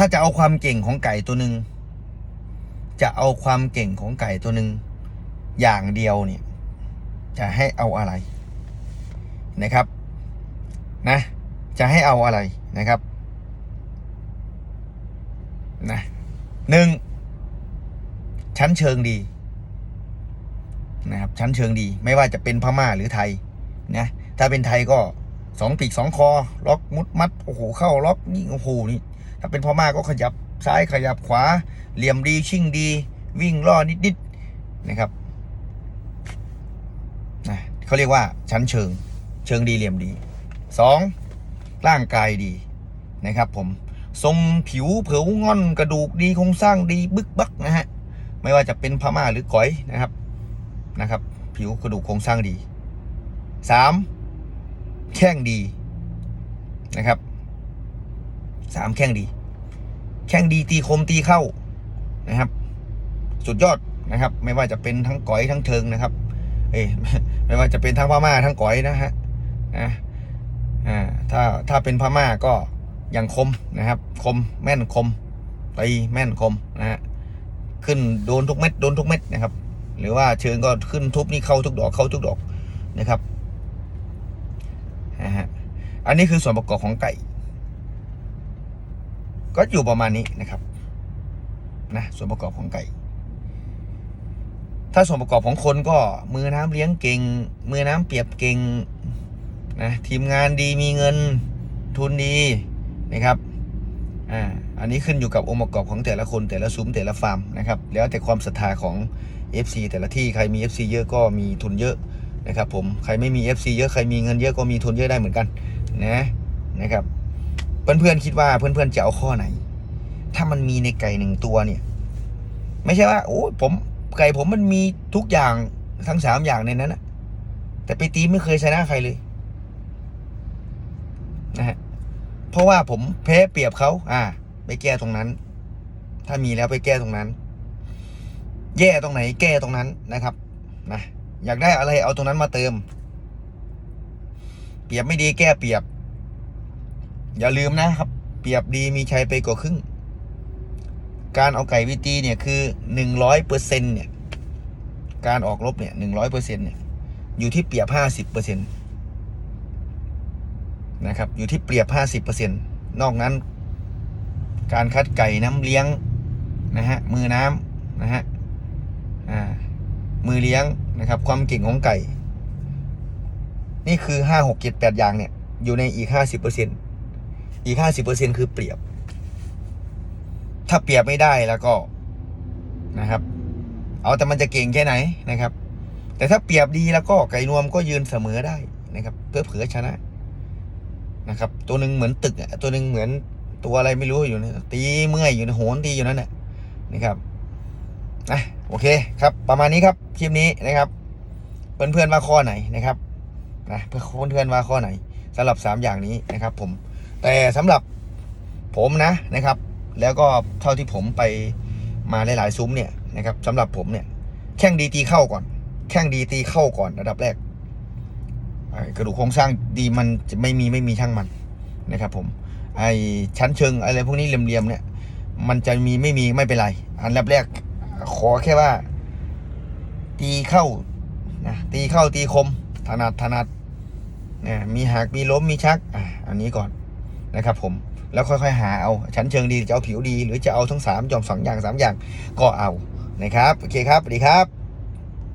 ถ้าจะเอาความเก่งของไก่ตัวหนึ่งจะเอาความเก่งของไก่ตัวหนึ่งอย่างเดียวเนี่ย จะให้เอาอะไรนะครับ นะ จะให้เอาอะไรนะครับนะหนึ่งชั้นเชิงดีนะครับชั้นเชิงดีไม่ว่าจะเป็นพม่าหรือไทยนะถ้าเป็นไทยก็สองปีกสองคอ ล็อกมุดมัดโอ้โหเข้าล็อกนี่โอ้โหนี่ ถ้าเป็นพม่าก็ขยับซ้ายขยับขวา เหลี่ยมดีชิ่งดี วิ่งล่อนิดๆนะครับนะเขาเรียกว่าชั้นเชิง เชิงดีเหลี่ยมดีสองร่างกายดีนะครับผมทรงผิวเผวงอนกระดูกดีโครงสร้างดีบึกบักนะฮะไม่ว่าจะเป็นพม่าหรือก๋อยนะครับนะครับ ผิวกระดูกโครงสร้างดีสามแข้งดีนะครับ สามแข้งดี แข้งดีตีคมตีเข้านะครับ สุดยอดนะครับ ไม่ว่าจะเป็นทั้งก๋อยทั้งเทิงนะครับ เอ้ยไม่ว่าจะเป็นทั้งพม่าทั้งก๋อยนะฮะนะอ่าถ้าถ้าเป็นพม่าก็อย่างคมนะครับ คมแม่นคมตีแม่นคมนะฮะขึ้นโดนทุกเม็ดโดนทุกเม็ดนะครับ หรือว่าเชิงก็ขึ้นทุบนี่เข้าทุกดอกเข้าทุกดอกนะครับนะฮะอันนี้คือส่วนประกอบของไก่ ก็อยู่ประมาณนี้นะครับนะส่วนประกอบของไก่ ถ้าส่วนประกอบของคนก็มือน้ำเลี้ยงเก่ง มือน้ำเปียบเก่งนะทีมงานดีมีเงินทุนดีนะครับอ่าอันนี้ขึ้นอยู่กับองค์ประกอบของแต่ละคนแต่ละซุ้มแต่ละฟาร์มนะครับแล้วแต่ความศรัทธาของ FC แต่ละที่ใครมี FC เยอะก็มีทุนเยอะนะครับผมใครไม่มี FC เยอะใครมีเงินเยอะก็มีทุนเยอะได้เหมือนกันนะนะครับ เพื่อนๆคิดว่าเพื่อนๆจะเอาข้อไหน ถ้ามันมีในไก่หนึ่งตัวเนี่ย ไม่ใช่ว่าโอ้ผมไก่ผมมันมีทุกอย่างทั้งสามอย่างในนั้นนะแต่ไปตีไม่เคยชนะใครเลยนะฮะเพราะว่าผมแพ้เปรียบเขาอ่า ไปแก้ตรงนั้น ถ้ามีแล้วไปแก้ตรงนั้น แย่ตรงไหน แก้ตรงนั้นนะครับนะอยากได้อะไรเอาตรงนั้นมาเติม เปรียบไม่ดีแก้เปรียบ อย่าลืมนะครับ เปรียบดีมีชัยไปกว่าครึ่ง การเอาไก่วิตีเนี่ยคือหนึ่งร้อยเปอร์เซ็นเนี่ย การออกรบเนี่ยหนึ่งร้อยเปอร์เซ็นเนี่ย อยู่ที่เปรียบห้าสิบเปอร์เซ็นตนะครับ อยู่ที่เปรียบห้าสิบเปอร์เซ็นนอกนั้น การคัดไก่น้ำเลี้ยงนะฮะมือน้ำนะฮะอ่ามือเลี้ยงนะครับ ความเก่งของไก่ นี่คือห้าหกเจ็ดแปดอย่างเนี่ย อยู่ในอีกห้าสิบเปอร์เซ็นต์ อีกห้าสิบเปอร์เซ็นคือเปรียบ ถ้าเปรียบไม่ได้แล้วก็นะครับ เอาแต่มันจะเก่งแค่ไหนนะครับ แต่ถ้าเปรียบดีแล้วก็ไก่นวมก็ยืนเสมอได้นะครับ เพื่อเผื่อชนะนะครับ ตัวหนึ่งเหมือนตึกอะตัวหนึ่งเหมือนตัวอะไรไม่รู้อยู่นะตีเมื่อยอยู่ในโหนตีอยู่นั่นแหละนะครับนะโอเคครับ ประมาณนี้ครับคลิปนี้นะครับเพื่อนเพื่อนๆว่าข้อไหนนะครับนะเพื่อนเพื่อนๆว่าข้อไหนสำหรับสามอย่างนี้นะครับ ผม แต่สำหรับผมนะนะครับ แล้วก็เท่าที่ผมไปมาหลายๆซุ้มเนี่ยนะครับสำหรับผมเนี่ย แข้งดีตีเข้าก่อน แข้งดีตีเข้าก่อนระดับแรกกระดูกโครงสร้างดีมันจะไม่มีไม่มีช่างมันนะครับ ผม ไอ้ชั้นเชิงอะไรพวกนี้เหลี่ยมๆเนี่ย มันจะมีไม่มีไม่เป็นไร อันดับแรกขอแค่ว่า ตีเข้านะตีเข้าตีคมถนัดถนัดเนี่ยมีหักมีล้มมีชักอะอันนี้ก่อน นะครับผมแล้วค่อยๆ หาเอาชั้นเชิงดีจะเอาผิวดี หรือจะเอาทั้งสามจอมสองอย่างสามอย่างก็เอานะครับโอเคครับสวัสดีครับ